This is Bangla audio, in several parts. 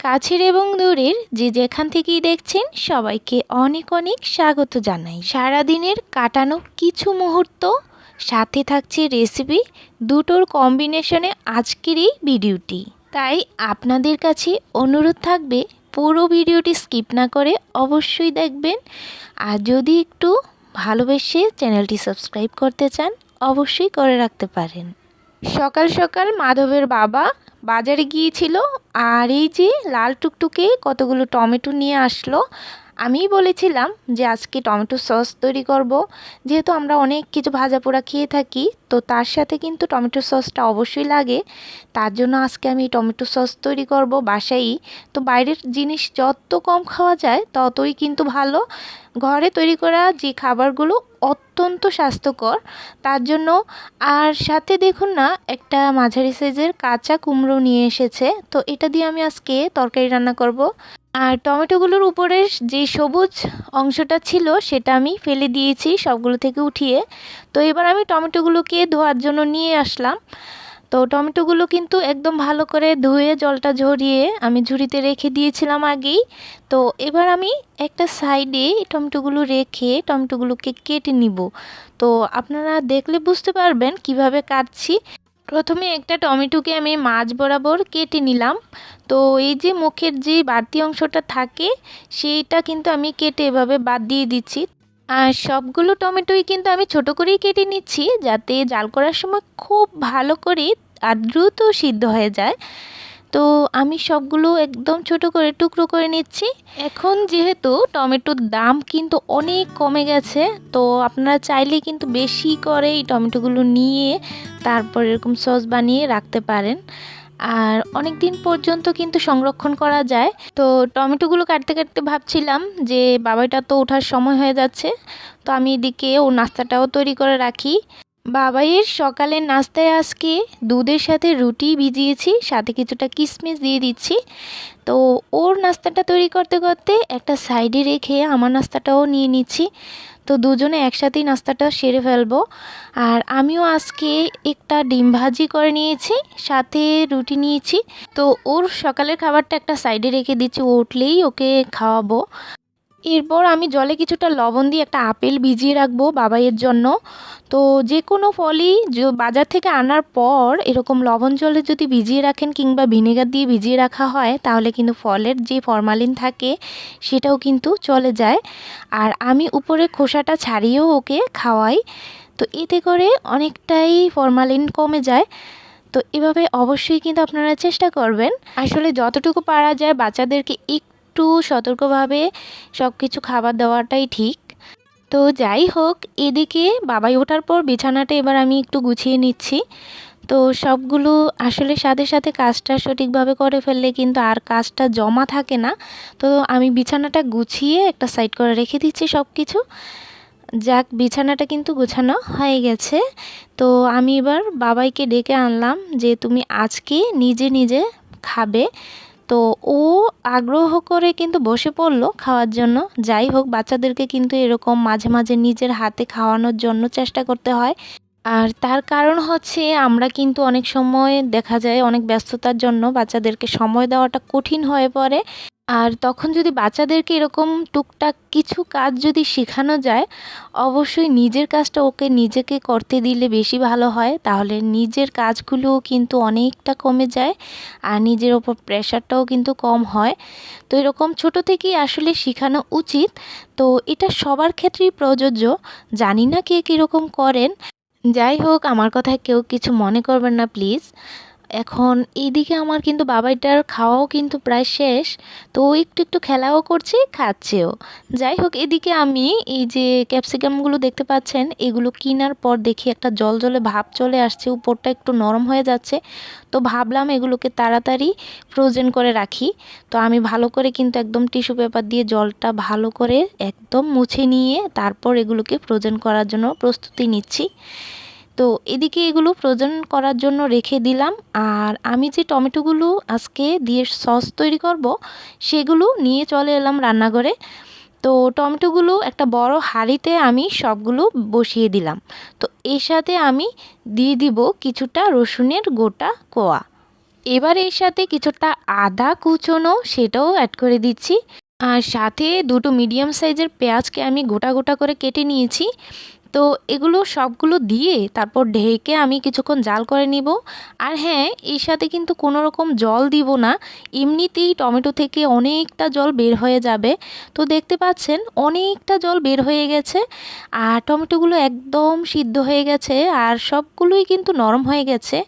কাছের এবং দূরের যে যেখান থেকেই দেখছেন সবাইকে অনেক অনেক স্বাগত জানাই। সারাদিনের কাটানো কিছু মুহূর্ত সাথে থাকছে রেসিপি দুটোর কম্বিনেশনে আজকের এই ভিডিওটি তাই আপনাদের কাছে অনুরোধ থাকবে, পুরো ভিডিওটি স্কিপ না করে অবশ্যই দেখবেন। আর যদি একটু ভালোবেসে চ্যানেলটি সাবস্ক্রাইব করতে চান, অবশ্যই করে রাখতে পারেন। সকাল সকাল মাধবের বাবা বাজারে গিয়েছিল, আর এই যে লাল টুকটুকে কতগুলো টমেটো নিয়ে আসলো আমিই বলেছিলাম যে আজকে টমেটো সস তৈরি করব। যেহেতু আমরা অনেক কিছু ভাজা পোড়া খেয়ে থাকি, তো তার সাথে কিন্তু টমেটো সসটা অবশ্যই লাগে। তার জন্য আজকে আমি টমেটো সস তৈরি করব বাসায়ই। তো বাইরের জিনিস যত কম খাওয়া যায়, ততই কিন্তু ভালো। ঘরে তৈরি করা যে খাবারগুলো অত্যন্ত স্বাস্থ্যকর, তার জন্য আর সাথে দেখুন না, একটা মাঝারি সাইজের কাঁচা কুমড়ো নিয়ে এসেছে। তো এটা দিয়ে আমি আজকে তরকারি রান্না করব। আর টমেটোগুলোর উপরের যে সবুজ অংশটা ছিল, সেটা আমি ফেলে দিয়েছি সবগুলো থেকে উঠিয়ে। তো এবার আমি টমেটোগুলোকে ধোয়ার জন্য নিয়ে আসলাম। তো টমেটোগুলো কিন্তু একদম ভালো করে ধুয়ে জলটা ঝরিয়ে আমি ঝুড়িতে রেখে দিয়েছিলাম আগেই। তো এবার আমি একটা সাইডে টমেটোগুলো রেখে টমেটোগুলোকে কেটে নিব। তো আপনারা দেখলে বুঝতে পারবেন কীভাবে কাটছি। প্রথমে একটা টমেটোকে আমি মাছ বরাবর কেটে নিলাম। তো এই যে মুখের যে বাড়তি অংশটা থাকে, সেইটা কিন্তু আমি কেটে এভাবে বাদ দিয়ে দিচ্ছি। আর সবগুলো টমেটোই কিন্তু আমি ছোট করেই কেটে নিচ্ছি যাতে জাল করার সময় খুব ভালো করে আর দ্রুত সিদ্ধ হয়ে যায়। তো আমি সবগুলো একদম ছোট করে টুকরো করে নিচ্ছি। এখন যেহেতু টমেটোর দাম কিন্তু অনেক কমে গেছে, তো আপনারা চাইলে কিন্তু বেশি করে এই টমেটোগুলো নিয়ে তারপর এরকম সস বানিয়ে রাখতে পারেন। আর অনেক দিন পর্যন্ত কিন্তু সংরক্ষণ করা যায়। তো টমেটোগুলো কাটতে কাটতে ভাবছিলাম যে, বাবাইটা তো ওঠার সময় হয়ে যাচ্ছে, তো আমি এদিকে ও নাস্তাটাও তৈরি করে রাখি। বাবাইয়ের সকালের নাস্তায় আজকে দুধের সাথে রুটি ভিজিয়েছি, সাথে কিছুটা কিশমিশ দিয়ে দিচ্ছি। তো ওর নাস্তাটা তৈরি করতে করতে একটা সাইডে রেখে আমার নাস্তাটাও নিয়ে নিচ্ছি। তো দুজনে একসাথেই নাস্তাটা সেরে ফেলব। আর আমিও আজকে একটা ডিম ভাজি করে নিয়েছি, সাথে রুটি নিয়েছি। তো ওর সকালের খাবারটা একটা সাইডে রেখে দিচ্ছি, ও উঠলেই ওকে খাওয়াবো। এরপর আমি জলে কিছুটা লবণ দিয়ে একটা আপেল ভিজিয়ে রাখব বাবাইয়ের জন্য। তো যে কোনো ফলই বাজার থেকে আনার পর এরকম লবণ জলে যদি ভিজিয়ে রাখেন কিংবা ভিনেগার দিয়ে ভিজিয়ে রাখা হয়, তাহলে কিন্তু ফলের যে ফরমালিন থাকে সেটাও কিন্তু চলে যায়। আর আমি উপরে খোসাটা ছাড়িয়েও ওকে খাওয়াই। তো এতে করে অনেকটাই ফরমালিন কমে যায়। তো এভাবে অবশ্যই কিন্তু আপনারা চেষ্টা করবেন। আসলে যতটুকু পারা যায় বাচ্চাদেরকে একটু সতর্কভাবে সব কিছু খাবার দেওয়াটাই ঠিক। তো যাই হোক, এদিকে বাবাই ওঠার পর বিছানাটা এবার আমি একটু গুছিয়ে নিচ্ছি। তো সবগুলো আসলে সাথে সাথে কাজটা সঠিকভাবে করে ফেললে কিন্তু আর কাজটা জমা থাকে না। তো আমি বিছানাটা গুছিয়ে একটা সাইড করে রেখে দিচ্ছি সব কিছু যাক, বিছানাটা কিন্তু গোছানো হয়ে গেছে। তো আমি এবার বাবাইকে ডেকে আনলাম যে, তুমি আজকে নিজে নিজে খাবে। তো ও আগ্রহ করে কিন্তু বসে পড়ল খাওয়ার জন্য। যাই হোক, বাচ্চাদেরকে কিন্তু এরকম মাঝে মাঝে নিজের হাতে খাওয়ানোর জন্য চেষ্টা করতে হয়। আর তার কারণ হচ্ছে আমরা কিন্তু অনেক সময় দেখা যায় অনেক ব্যস্ততার জন্য বাচ্চাদেরকে সময় দেওয়াটা কঠিন হয়ে পড়ে। আর তখন যদি বাচ্চাদেরকে এরকম টুকটাক কিছু কাজ যদি শেখানো যায়, অবশ্যই নিজের কাজটা ওকে নিজেকে করতে দিলে বেশি ভালো হয়। তাহলে নিজের কাজগুলোও কিন্তু অনেকটা কমে যায় আর নিজের ওপর প্রেশারটাও কিন্তু কম হয়। তো এরকম ছোট থেকেই আসলে শেখানো উচিত। তো এটা সবার ক্ষেত্রেই প্রযোজ্য। জানি না কে কীরকম করেন। যাই হোক, আমার কথায় কেউ কিছু মনে করবেন না, প্লিজ। এখন এইদিকে আমার কিন্তু বাবাইটার খাওয়াও কিন্তু প্রায় শেষ, তো একটু একটু খেলাও করছে, খাচ্ছেও। যাই হোক, এদিকে আমি এই যে ক্যাপসিকামগুলো দেখতে পাচ্ছেন, এগুলো কেনার পর দেখি একটা জল জলে ভাব চলে আসছে, উপরটা একটু নরম হয়ে যাচ্ছে, তো ভাবলাম এগুলোকে তাড়াতাড়ি ফ্রোজেন করে রাখি। তো আমি ভালো করে কিন্তু একদম টিস্যু পেপার দিয়ে জলটা ভালো করে একদম মুছে নিয়ে তারপর এগুলোকে ফ্রোজেন করার জন্য প্রস্তুতি নিচ্ছি। তো এদিকে এগুলো ফ্রোজেন করার জন্য রেখে দিলাম। আর আমি যে টমেটোগুলো আজকে দিয়ে সস তৈরি করব, সেগুলো নিয়ে চলে এলাম রান্নাঘরে। তো টমেটোগুলো একটা বড় হাঁড়িতে আমি সবগুলো বসিয়ে দিলাম। তো এর সাথে আমি দিয়ে দিব কিছুটা রসুনের গোটা কোয়া। এবার এর সাথে কিছুটা আদা কুচোনো সেটাও অ্যাড করে দিচ্ছি। আর সাথে দুটো মিডিয়াম সাইজের পেঁয়াজকে আমি গোটা গোটা করে কেটে নিয়েছি। তো এগুলো সবগুলো দিয়ে তারপর ঢেকে আমি কিছুক্ষণ জাল করে নিব। আর হ্যাঁ এর সাথে কিন্তু কোনো রকম জল দিব না। এমনিতেই টমেটো থেকে অনেকটা জল বের হয়ে যাবে। তো দেখতে পাচ্ছেন, অনেকটা জল বের হয়ে গেছে। আর টমেটোগুলো একদম সিদ্ধ হয়ে গেছে আর সবগুলোই কিন্তু নরম হয়ে গেছে।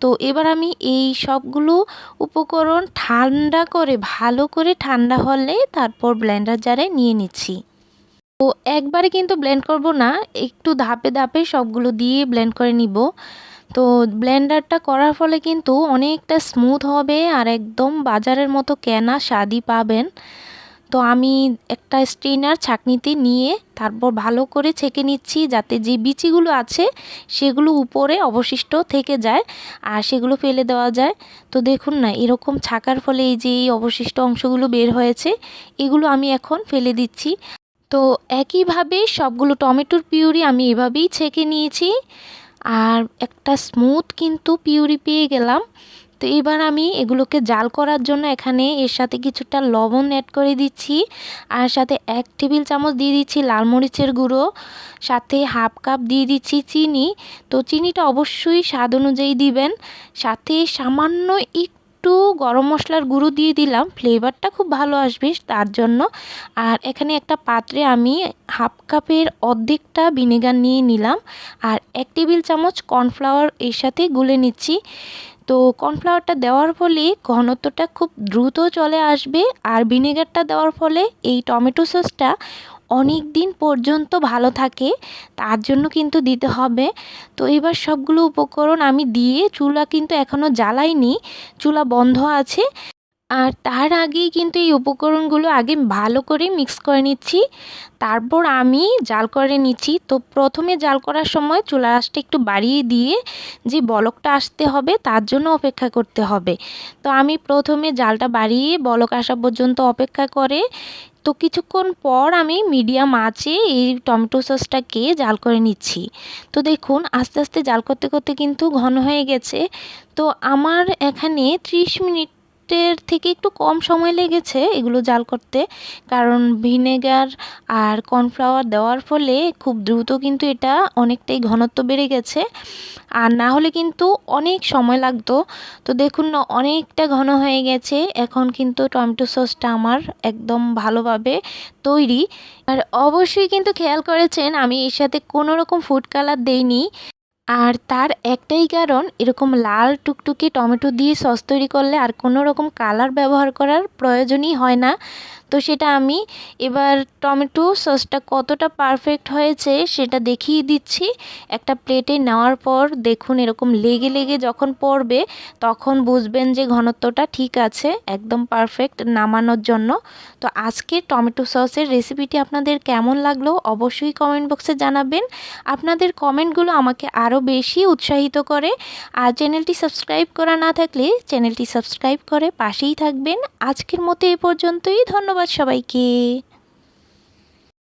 তো এবার আমি এই সবগুলো উপকরণ ঠান্ডা করে, ভালো করে ঠান্ডা হলে তারপর ব্লেন্ডার জারে নিয়ে নিচ্ছি। তো একবারে কিন্তু ব্লেন্ড করব না, একটু ধাপে ধাপে সবগুলো দিয়ে ব্লেন্ড করে নিব। তো ব্লেন্ডারটা করার ফলে কিন্তু অনেকটা স্মুথ হবে আর একদম বাজারের মতো কেনা স্বাদই পাবেন। তো আমি একটা স্ট্রেনার ছাঁকনিতে নিয়ে তারপর ভালো করে ছেঁকে নিচ্ছি যাতে যে বিচিগুলো আছে সেগুলো উপরে অবশিষ্ট থেকে যায় আর সেগুলো ফেলে দেওয়া যায়। তো দেখুন না, এরকম ছাকার ফলে এই যে এই অবশিষ্ট অংশগুলো বের হয়েছে, এগুলো আমি এখন ফেলে দিচ্ছি। তো একইভাবে সবগুলো টমেটোর পিউরি আমি এভাবেই ছেঁকে নিয়েছি। আর একটা স্মুথ কিন্তু পিউরি পেয়ে গেলাম। তো এবার আমি এগুলোকে জাল করার জন্য এখানে এর সাথে কিছুটা লবণ অ্যাড করে দিচ্ছি। আর সাথে এক টেবিল চামচ দিয়ে দিচ্ছি লাল মরিচের গুঁড়ো। সাথে হাফ কাপ দিয়ে দিচ্ছি চিনি। তো চিনিটা অবশ্যই স্বাদ অনুযায়ী দিবেন। সাথে সামান্য একটু একটু গরম মশলার গুঁড়ো দিয়ে দিলাম। ফ্লেভারটা খুব ভালো আসবে তার জন্য। আর এখানে একটা পাত্রে আমি হাফ কাপের অর্ধেকটা ভিনেগার নিয়ে নিলাম। আর এক টেবিল চামচ কর্নফ্লাওয়ার এর সাথে গুলে নিচ্ছি। তো কর্নফ্লাওয়ারটা দেওয়ার ফলে ঘনত্বটা খুব দ্রুত চলে আসবে। আর ভিনেগারটা দেওয়ার ফলে এই টমেটো সসটা অনেক দিন পর্যন্ত ভালো থাকে, তার জন্য কিন্তু দিতে হবে। তো এবার সবগুলো উপকরণ আমি দিয়ে চুলা কিন্তু এখনও জ্বালাইনি, চুলা বন্ধ আছে। আর তার আগেই কিন্তু এই উপকরণগুলো আগে ভালো করে মিক্স করে নিচ্ছি। তারপর আমি জাল করে নিচ্ছি। তো প্রথমে জাল করার সময় চুলা আঁচটা একটু বাড়িয়ে দিয়ে যে বলকটা আসতে হবে, তার জন্য অপেক্ষা করতে হবে। তো আমি প্রথমে জালটা বাড়িয়ে বলক আসা পর্যন্ত অপেক্ষা করে, তো কিছুক্ষণ পর আমি মিডিয়াম আঁচে এই টমেটো সসটাকে জাল করে নিচ্ছি। তো দেখুন, আস্তে আস্তে জাল করতে করতে কিন্তু ঘন হয়ে গেছে। তো আমার এখানে ত্রিশ মিনিট মিনিটের থেকে একটু কম সময় লেগেছে এগুলো জাল করতে। কারণ ভিনেগার আর কর্নফ্লাওয়ার দেওয়ার ফলে খুব দ্রুত কিন্তু এটা অনেকটাই ঘনত্ব বেড়ে গেছে। আর না হলে কিন্তু অনেক সময় লাগতো। তো দেখুন না, অনেকটা ঘন হয়ে গেছে। এখন কিন্তু টমেটো সসটা আমার একদম ভালোভাবে তৈরি। আর অবশ্যই কিন্তু খেয়াল করেছেন, আমি এর সাথে কোনো রকম ফুড কালার দেইনি। আর তার একটাই কারণ, এরকম লাল টুকটুকে টমেটো দিয়ে সস তৈরি করলে আর কোনো রকম কালার ব্যবহার করার প্রয়োজনই হয় না। তো সেটা আমি এবার টমেটো সসটা কতটা পারফেক্ট হয়েছে সেটা দেখিয়ে দিচ্ছি। একটা প্লেটে নেওয়ার পর দেখুন এরকম লেগে লেগে যখন পড়বে তখন বুঝবেন যে ঘনত্বটা ঠিক আছে, একদম পারফেক্ট নামানোর জন্য। তো আজকে টমেটো সসের রেসিপিটি আপনাদের কেমন লাগল অবশ্যই কমেন্ট বক্সে জানাবেন। আপনাদের কমেন্টগুলো আমাকে আরও বেশি উৎসাহিত করে। আর চ্যানেলটি সাবস্ক্রাইব করা না থাকলে চ্যানেলটি সাবস্ক্রাইব করে পাশেই থাকবেন। আজকের মতো এ পর্যন্তই ধন্যবাদ সবাইকে।